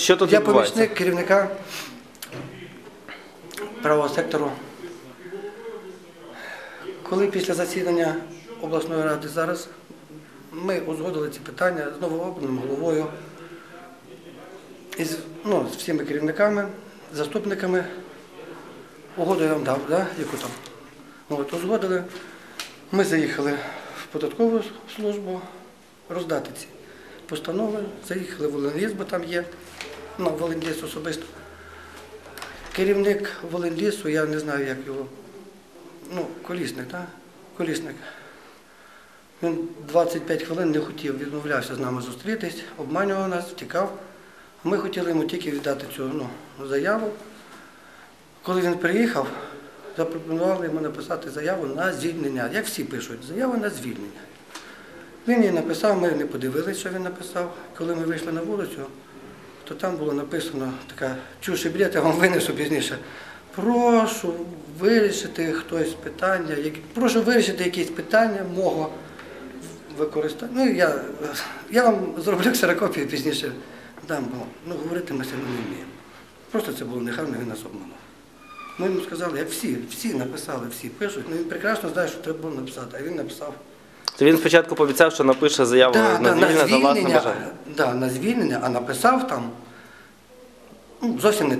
Що тут Я відбувається? помічник керівника правого сектору. Коли після засідання обласної ради зараз ми узгодили ці питання з новообраним головою, із ну, з всіми керівниками, заступниками. Угоду я вам дав, да? яку там. От, узгодили. Ми заїхали в податкову службу роздати ці постанови. Заїхали в Волинліс, бо там є. Ну, Волинліс особисто. Керівник Волинлісу, я не знаю, як його. Ну, колісник, так? Колісник. Він 25 хвилин не хотів, відмовлявся з нами зустрітись, обманював нас, втікав. Ми хотіли йому тільки віддати цю ну, заяву. Коли він приїхав, запропонували йому написати заяву на звільнення. Як всі пишуть, заяву на звільнення. Він її написав, ми не подивилися, що він написав. Коли ми вийшли на вулицю, то там було написано така чуші бред, я вам винесу пізніше. Прошу вирішити хтось питання, прошу вирішити якісь питання мого використання. Ну, я, я вам зроблю ксерокопію пізніше дам, бо ну, говорити ми все не вміємо. Просто це було нехай він нас обманув. Ми йому сказали, як всі, всі написали, всі пишуть. Ну він прекрасно знає, що треба було написати, а він написав. То він спочатку пообіцяв, що напише заяву Да, на да, звільнення за власне бажання. Да, на звільнення, а написав там ну, зовсім не те.